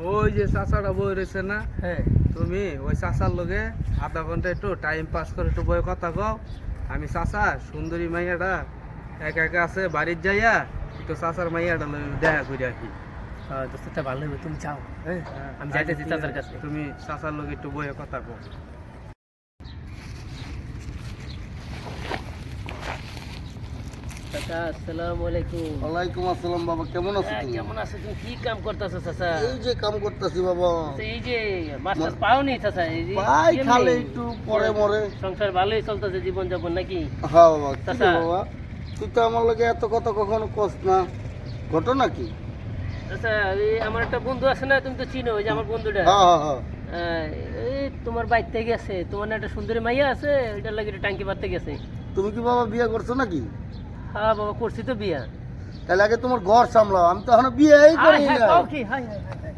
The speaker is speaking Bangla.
ওই যে চাচাটা বই রয়েছে না? হ্যাঁ। তুমি ওই চাচার লগে আধা ঘণ্টা একটু টাইম পাস করে একটু বই কথা কও। আমি চাচা সুন্দরী মাইয়াটা একা একা আছে বাড়ির যাইয়া একটু চাচার মাইয়াটা দেখা করে আসি হ্যাঁ দোস্তটা ভালো হবে তুমি চাও হ্যাঁ? আমি যাইতেছি চাচার কাছে। তুমি চাচার লগে একটু বইয়ে কথা কও। চাচা আসসালামু আলাইকুম। ওয়ালাইকুম আসসালাম বাবা কেমন আছো হ্যাঁ, তুমি? কেমন আছো তুমি? কি কাম করতেছো চাচা? এই যে কাম করতেছি বাবা। এই যে মাছ পাওনি চাচা এই যে ভাই খালে একটু পরে মরে। সংসার ভালোই চলতেছে জীবন যাপন নাকি? হ্যাঁ বাবা চাচা। বাবা। তুই তো আমার লগে এত কথা কখনো কস না। ঘটনা কি? আচ্ছা এই আমার একটা বন্ধু আছে না তুমি তো চিনো ওই যে আমার বন্ধুটা। হ্যাঁ হ্যাঁ হ্যাঁ। এই তোমার বাইক থেকে গেছে তোমার না একটা সুন্দরী মাইয়া আছে ওইটার লাগে একটা টাঙ্কি পাততে গেছে। তুমি কি বাবা বিয়ে করছ নাকি? হ্যাঁ বাবা করছি তো বিয়া। তাহলে আগে তোমার ঘর সামলাও আমি তো এখনও বিয়েই হায় করি হায়, না